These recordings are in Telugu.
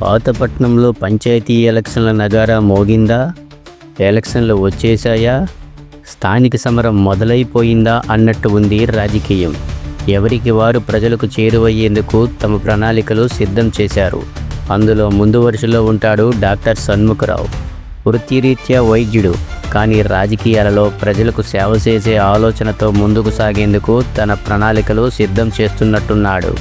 పాతపట్నంలో పంచాయతీ ఎలక్షన్ల నగారా మోగిందా? ఎలక్షన్లు వచ్చేశాయా? స్థానిక సమరం మొదలైపోయిందా అన్నట్టు ఉంది రాజకీయం. ఎవరికి వారు ప్రజలకు చేరువయ్యేందుకు తమ ప్రణాళికలు సిద్ధం చేశారు. అందులో ముందు వరుసలో ఉంటాడు డాక్టర్ సన్ముఖరావు. వృత్తిరీత్యా వైద్యుడు కానీ రాజకీయాలలో ప్రజలకు సేవ చేసే ఆలోచనతో ముందుకు సాగేందుకు తన ప్రణాళికలు సిద్ధం చేస్తున్నట్టున్నాడు.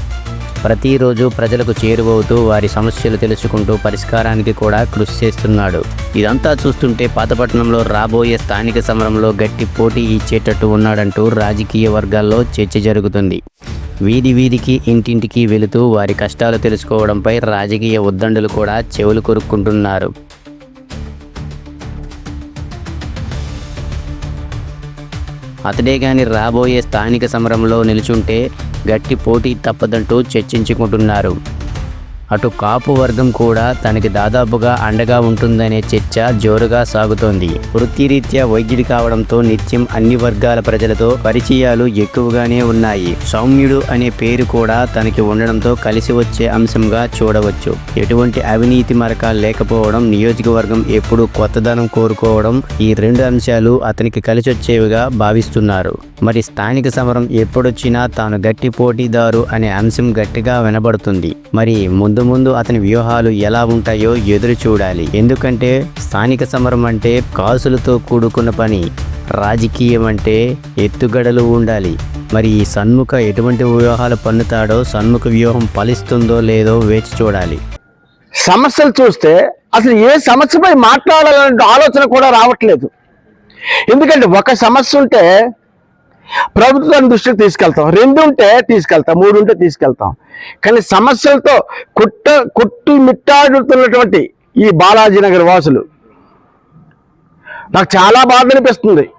ప్రతిరోజు ప్రజలకు చేరువవుతూ వారి సమస్యలు తెలుసుకుంటూ పరిష్కారానికి కూడా కృషి చేస్తున్నాడు. ఇదంతా చూస్తుంటే పాతపట్నంలో రాబోయే స్థానిక సమరంలో గట్టి పోటీ ఇచ్చేటట్టు ఉన్నాడంటూ రాజకీయ వర్గాల్లో చర్చ జరుగుతుంది. వీధి వీధికి ఇంటింటికి వెళుతూ వారి కష్టాలు తెలుసుకోవడంపై రాజకీయ ఉద్దండులు కూడా చెవులు కొరుక్కుంటున్నారు. అతడే కానీ రాబోయే స్థానిక సమరంలో నిలుచుంటే గట్టి పోటీ తప్పదంటూ చర్చించుకుంటున్నారు. అటు కాపు వర్గం కూడా తనకి దాదాపుగా అండగా ఉంటుందనే చర్చ జోరుగా సాగుతోంది. వృత్తిరీత్యా వైద్యుడి కావడంతో నిత్యం అన్ని వర్గాల ప్రజలతో పరిచయాలు ఎక్కువగానే ఉన్నాయి. సౌమ్యుడు అనే పేరు కూడా తనకి ఉండడంతో కలిసి వచ్చే అంశంగా చూడవచ్చు. ఎటువంటి అవినీతి మరక లేకపోవడం నియోజకవర్గం ఎప్పుడు కొత్తదనం కోరుకోవడం ఈ రెండు అంశాలు అతనికి కలిసొచ్చేవిగా భావిస్తున్నారు. మరి స్థానిక సమరం ఎప్పుడొచ్చినా తాను గట్టి పోటీదారు అనే అంశం గట్టిగా వినబడుతుంది. మరి ముందు ముందు అతని వ్యూహాలు ఎలా ఉంటాయో ఎదురు చూడాలి. ఎందుకంటే స్థానిక సమరం అంటే కాసులతో కూడుకున్న పని రాజకీయం అంటే ఎత్తుగడలు ఉండాలి. మరి ఈ సన్ముఖ ఎటువంటి వ్యూహాలు పన్నుతాడో సన్ముఖ వ్యూహం ఫలిస్తుందో లేదో వేచి చూడాలి. సమస్యలు చూస్తే అసలు ఏ సమస్యపై మాట్లాడాలనే ఆలోచన కూడా రావట్లేదు. ఎందుకంటే ఒక సమస్య ఉంటే ప్రభుత్వాన్ని దృష్టికి తీసుకెళ్తాం. రెండు ఉంటే తీసుకెళ్తాం మూడు ఉంటే తీసుకెళ్తాం. కానీ సమస్యలతో కుట్ట కుట్టు మిట్టాడుతున్నటువంటి ఈ బాలాజీ నగర్ వాసులు నాకు చాలా బాధ అనిపిస్తుంది.